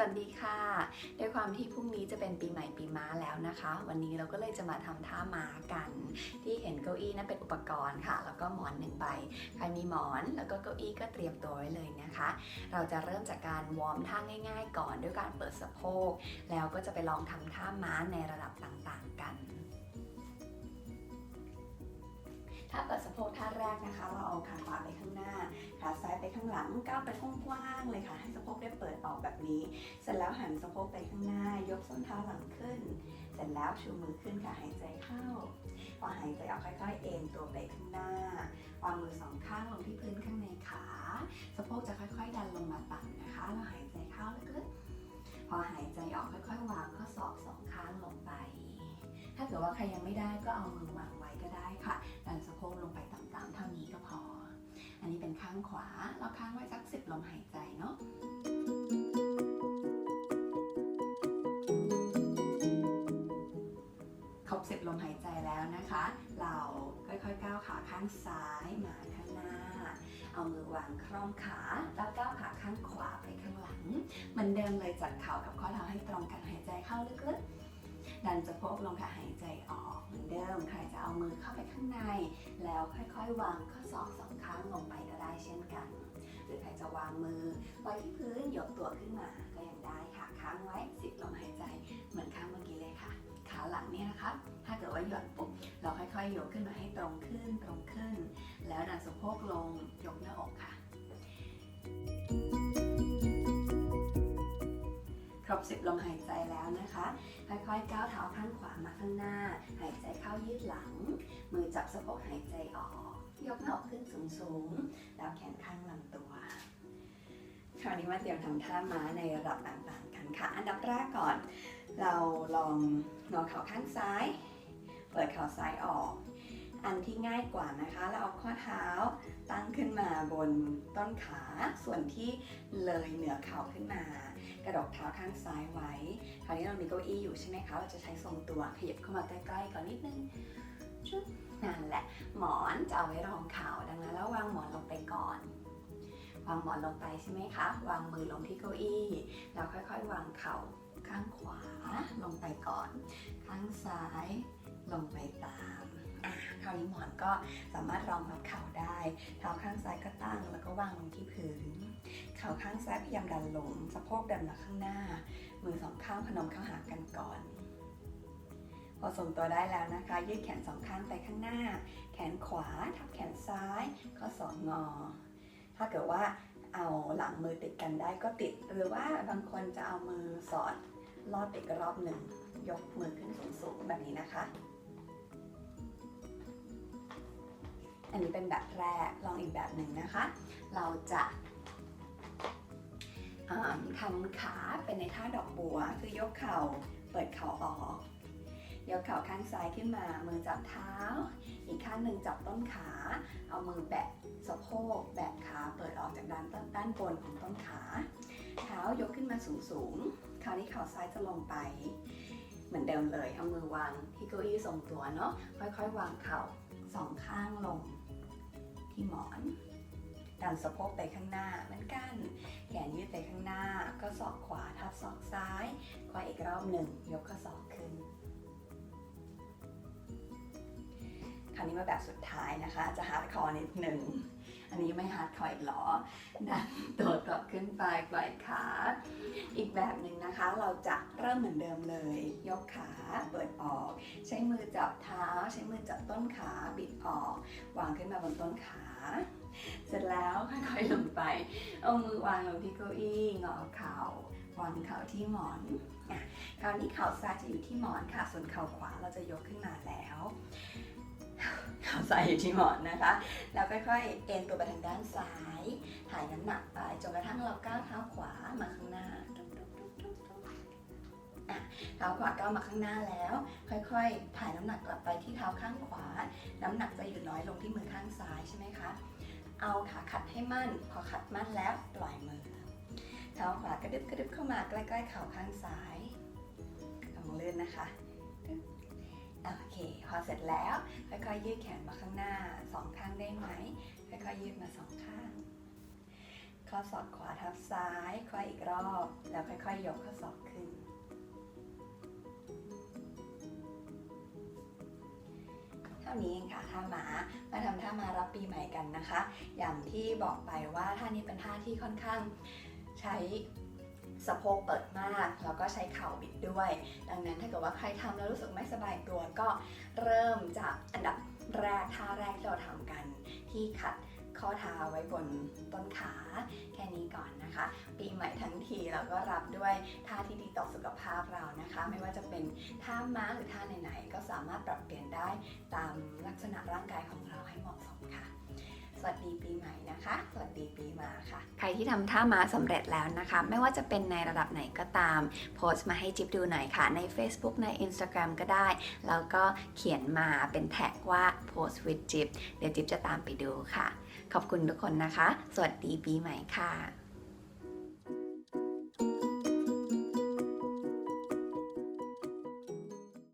วัสดีค่ะ ด้วยความที่พรุ่งนี้จะเป็นปีใหม่ปีม้าแล้วนะคะ วันนี้เราก็เลยจะมาทำท่าม้ากัน ที่เห็นเก้าอี้นั่นเป็นอุปกรณ์ค่ะ แล้วก็หมอนหนึ่งใบ ใครมีหมอนแล้วก็เก้าอี้ก็เตรียมตัวไว้เลยนะคะ เราจะเริ่มจากการวอร์มท่าง่าย ๆ ก่อนด้วยการเปิดสะโพก แล้วก็จะไปลองทำท่าม้าในระดับต่าง ถ้าเปิดสะโพกท่าแรกนะคะ เราเอาขาขวาไปข้างหน้า ขาซ้ายไปข้างหลัง ก้าวไปกว้างๆเลยค่ะ ให้สะโพกได้เปิดออกแบบนี้ เสร็จแล้วหันสะโพกไปข้างหน้า ยกส้นเท้าหลังขึ้น เสร็จแล้วชูมือขึ้นค่ะ หายใจเข้า พอหายใจออกค่อยๆ เอ็นตัวไปข้างหน้า วางมือสองข้างลงที่พื้นข้างในขา สะโพกจะค่อย ๆ ดันลงมาต่ำนะคะแล้วหายใจเข้าลึกๆ พอหายใจออกค่อยๆ วางข้อศอกสองข้างลงไป ถ้าเกิดว่าใครยังไม่ได้ก็เอามือวางไว้ก็ได้ค่ะ ดันสะโพกลงไปต่ำๆเท่านี้ก็พอ อันนี้เป็นข้างขวา เราค้างไว้สักสิบลมหายใจเนาะครบสิบลมหายใจแล้วนะคะ เราค่อยๆก้าวขาข้างซ้ายมาข้างหน้า เอามือวางคร่อมขาแล้วก้าวขาข้างขวาไปข้างหลัง เหมือนเดิมเลยจัดเข่ากับข้อเท้าให้ตรงกันหายใจเข้าลึกๆ ดันสะโพกลงค่ะหายใจออกเหมือนเดิมใครจะเอามือเข้าไปข้างใน แล้วค่อยๆ วางข้อศอกสองข้างลงไปก็ได้เช่นกัน หรือใครจะวางมือไว้ที่พื้นยกตัวขึ้นมาก็ยังได้ค่ะค้างไว้สิบลมหายใจเหมือนข้างเมื่อกี้เลยค่ะ ขาหลังเนี่ยนะคะถ้าเกิดว่าหย่อนปุ๊บเราค่อยๆยกขึ้นมาให้ตรงขึ้นตรงขึ้น แล้วดันสะโพกลงยกหน้าอกค่ะค รบสิบลมหายใจแล้วนะคะ ค่อยๆก้าวเท้าข้างขวามาข้างหน้า หายใจเข้ายืดหลัง มือจับสะโพกหายใจออก ยกหน้าอกขึ้นสูงๆ แล้วแขนข้างลำตัว คราวนี้มาเตรียมทำท่าม้าในระดับต่างๆกันค่ะ อันดับแรกก่อน เราลองงอเข่าข้างซ้าย เปิดเข่าซ้ายออก อันที่ง่ายกว่านะคะ เราเอาข้อเท้าตั้งขึ้นมาบนต้นขาส่วนที่เลยเหนือเข่าขึ้นมา กระดกเท้าข้างซ้ายไว้ คราวนี้เรามีเก้าอี้อยู่ใช่ไหมคะเราจะใช้ทรงตัวขยับเข้ามาใกล้ๆก่อนนิดนึงชุบนั่นแหละ หมอนจะเอาไว้รองเข่าดังนั้นแล้ววางหมอนลงไปก่อนวางหมอนลงไปใช่ไหมคะ วางมือลงที่เก้าอี้แล้วค่อยๆ วางเข่าข้างขวาลงไปก่อน ข้างซ้ายลงไปตาม คราวนี้หมอนก็สามารถรองรับเข่าได้ เท้าข้างซ้ายก็ตั้งแล้วก็วางลงที่พื้น เข่าข้างซ้ายพยายามดันลง สะโพกดันมาข้างหน้า มือสองข้างพนมเข้าหากันก่อน พอทรงตัวได้แล้วนะคะ ยืดแขนสองข้างไปข้างหน้า แขนขวาทับแขนซ้าย ข้อศอกงอ ถ้าเกิดว่าเอาหลังมือติดกันได้ก็ติด หรือว่าบางคนจะเอามือสอดลอดอีกรอบหนึ่ง ยกมือขึ้นสูงๆแบบนี้นะคะ อันนี้เป็นแบบแรกลองอีกแบบหนึ่งนะคะ เราจะทำขาเป็นในท่าดอกบัว คือยกเข่าเปิดเข่าออกยกเข่าข้างซ้ายขึ้นมามือจับเท้า อีกข้างหนึ่งจับต้นขา เอามือแบะสะโพกแบะขาเปิดออกจากด้านด้านบนของต้นขา เท้ายกขึ้นมาสูงสูงๆคราวนี้เข่าซ้ายจะลงไป เหมือนเดิมเลยเอามือวางที่เก้าอี้ทรงตัวเนาะค่อยๆ วางเข่า สองข้างลงที่หมอนดันสะโพกไปข้างหน้าเหมือนกัน แขนยืดไปข้างหน้า ก็ศอกขวาทับศอกซ้าย ควายอีกรอบหนึ่ง ยกข้อศอกขึ้น คราวนี้มาแบบสุดท้ายนะคะ จะฮาร์ดคอร์นิดหนึ่ง อันนี้ไม่ฮาร์ดคอร์อีกหรอ ดันตัวกลับ ขึ้นไปปล่อยขา อีกแบบหนึ่งนะคะ เราจะเริ่มเหมือนเดิมเลย ยกขาเปิดออก ใช้มือจับเท้า ใช้มือจับต้นขาบิดออก วางขึ้นมาบนต้นขา เสร็จแล้วค่อยๆลงไป เอามือวางลงที่เก้าอี้งอเข่าวางเข่าที่หมอนอะคราวนี้เข่าซ้ายจะอยู่ที่หมอนค่ะ ส่วนเข่าขวาเราจะยกขึ้นมาแล้ว เข่อยู่ที่หมอนนะคะ แล้วค่อยๆ เอ็นตัวไปทางด้านซ้าย ถ่ายน้ำหนักไปจนกระทั่งเราก้าวเท้าขวามาข้างหน้าเท้าขวาก้าวมาข้างหน้าแล้ว ค่อยๆ ถ่ายน้ำหนักกลับไปที่เท้าข้างขวา น้ำหนักจะอยู่น้อยลงที่มือข้างซ้ายใช่ไหมคะ เอาขาขัดให้มั่น พอขัดมั่นแล้วปล่อยมือ เท้าขวากระดึบกระดึบเข้ามาใกล้ๆเข่าข้างซ้ายลองเลื่อนนะคะ โอเค พอเสร็จแล้ว ค่อยๆยืดแขนมาข้างหน้าสองข้างได้ไหม ค่อยๆยืดมาสองข้าง ข้อศอกขวาทับซ้ายคอยอีกรอบ แล้วค่อยๆยกข้อศอกขึ้น เท่านี้เองค่ะท่าหมา มาทำท่ามารับปีใหม่กันนะคะ อย่างที่บอกไปว่าท่านี้เป็นท่าที่ค่อนข้างใช้ สะโพกเปิดมาก แล้วก็ใช้เข่าบิดด้วย ดังนั้นถ้าเกิดว่าใครทำแล้วรู้สึกไม่สบายตัวก็เริ่มจากอันดับแรกท่าแรกที่เราทำกัน ที่ขัดข้อเท้าไว้บนต้นขาแค่นี้ก่อนนะคะ ปีใหม่ทั้งทีแล้วก็รับด้วยท่าที่ดีต่อสุขภาพเรานะคะ ไม่ว่าจะเป็นท่าม้าหรือท่าไหนๆก็สามารถปรับเปลี่ยนได้ตามลักษณะร่างกายของเราให้เหมาะสมค่ะ สวัสดีปีใหม่นะคะ สวัสดี ที่ทำท่าม้าสำเร็จแล้วนะคะ ไม่ว่าจะเป็นในระดับไหนก็ตาม โพสต์มาให้จิ๊บดูหน่อยค่ะ ใน Facebook ใน Instagram ก็ได้ แล้วก็เขียนมาเป็นแท็กว่า post with จิ๊บเดี๋ยวจิ๊บจะตามไปดูค่ะ ขอบคุณทุกคนนะคะ สวัสดีปีใหม่ค่ะ